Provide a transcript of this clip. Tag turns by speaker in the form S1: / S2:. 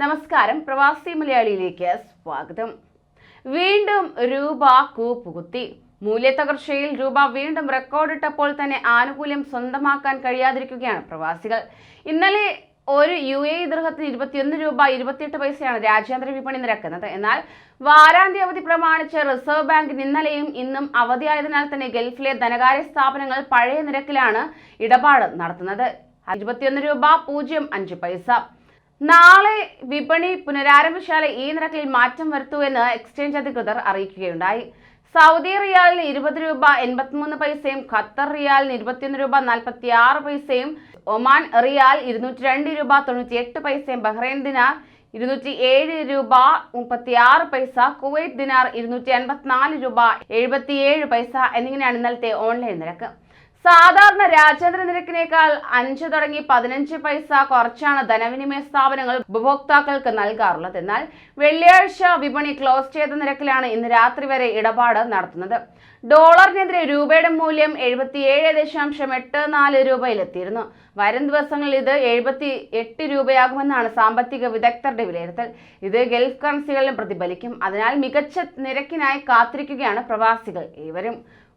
S1: നമസ്കാരം. പ്രവാസി മലയാളിയിലേക്ക് സ്വാഗതം. വീണ്ടും രൂപ കൂപ്പുകുത്തി. മൂല്യത്തകർച്ചയിൽ രൂപ വീണ്ടും റെക്കോർഡിട്ടപ്പോൾ തന്നെ ആനുകൂല്യം സ്വന്തമാക്കാൻ കഴിയാതിരിക്കുകയാണ് പ്രവാസികൾ. ഇന്നലെ ഒരു യു എ ദൃഹത്തിന് ഇരുപത്തിയൊന്ന് രൂപ ഇരുപത്തിയെട്ട് പൈസയാണ് രാജ്യാന്തര വിപണി നിരക്കുന്നത്. എന്നാൽ വാരാന്ത്യ അവധി പ്രമാണിച്ച് റിസർവ് ബാങ്ക് ഇന്നലെയും ഇന്നും അവധിയായതിനാൽ തന്നെ ഗൾഫിലെ ധനകാര്യ സ്ഥാപനങ്ങൾ പഴയ നിരക്കിലാണ് ഇടപാട് നടത്തുന്നത്. ഇരുപത്തിയൊന്ന് രൂപ പൂജ്യം അഞ്ച് പൈസ. നാളെ വിപണി പുനരാരംഭിച്ചാൽ ഈ നിരക്കിൽ മാറ്റം വരുത്തുമെന്ന് എക്സ്ചേഞ്ച് അധികൃതർ അറിയിക്കുകയുണ്ടായി. സൗദി റിയാലിന് ഇരുപത് രൂപ എൺപത്തിമൂന്ന് പൈസയും ഖത്തർ റിയാലിന് ഇരുപത്തിയൊന്ന് രൂപ നാൽപ്പത്തി ആറ് പൈസയും ഒമാൻ റിയാൽ ഇരുന്നൂറ്റി രണ്ട് രൂപ തൊണ്ണൂറ്റി എട്ട് പൈസയും ബഹ്റൈൻ ദിനാർ ഇരുന്നൂറ്റി ഏഴ് രൂപ മുപ്പത്തി ആറ് പൈസ കുവൈറ്റ് ദിനാർ ഇരുന്നൂറ്റി എൺപത്തിനാല് രൂപ എഴുപത്തിയേഴ് പൈസ എന്നിങ്ങനെയാണ് ഇന്നലത്തെ ഓൺലൈൻ നിരക്ക്. സാധാരണ രാജ്യാന്തര നിരക്കിനേക്കാൾ അഞ്ച് തുടങ്ങി പതിനഞ്ച് പൈസ കുറച്ചാണ് ധനവിനിമയ സ്ഥാപനങ്ങൾ ഉപഭോക്താക്കൾക്ക് നൽകാറുള്ളത്. എന്നാൽ വെള്ളിയാഴ്ച വിപണി ക്ലോസ് ചെയ്ത നിരക്കിലാണ് ഇന്ന് രാത്രി വരെ ഇടപാട് നടത്തുന്നത്. ഡോളറിനെതിരെ രൂപയുടെ മൂല്യം എഴുപത്തിയേഴ് ദശാംശം എട്ട് നാല് രൂപയിലെത്തിയിരുന്നു. വരും ദിവസങ്ങളിൽ ഇത് എഴുപത്തി എട്ട് രൂപയാകുമെന്നാണ് സാമ്പത്തിക വിദഗ്ധരുടെ വിലയിരുത്തൽ. ഇത് ഗൾഫ് കറൻസികളിലും പ്രതിഫലിക്കും. അതിനാൽ മികച്ച നിരക്കിനായി കാത്തിരിക്കുകയാണ് പ്രവാസികൾ. ഏവരും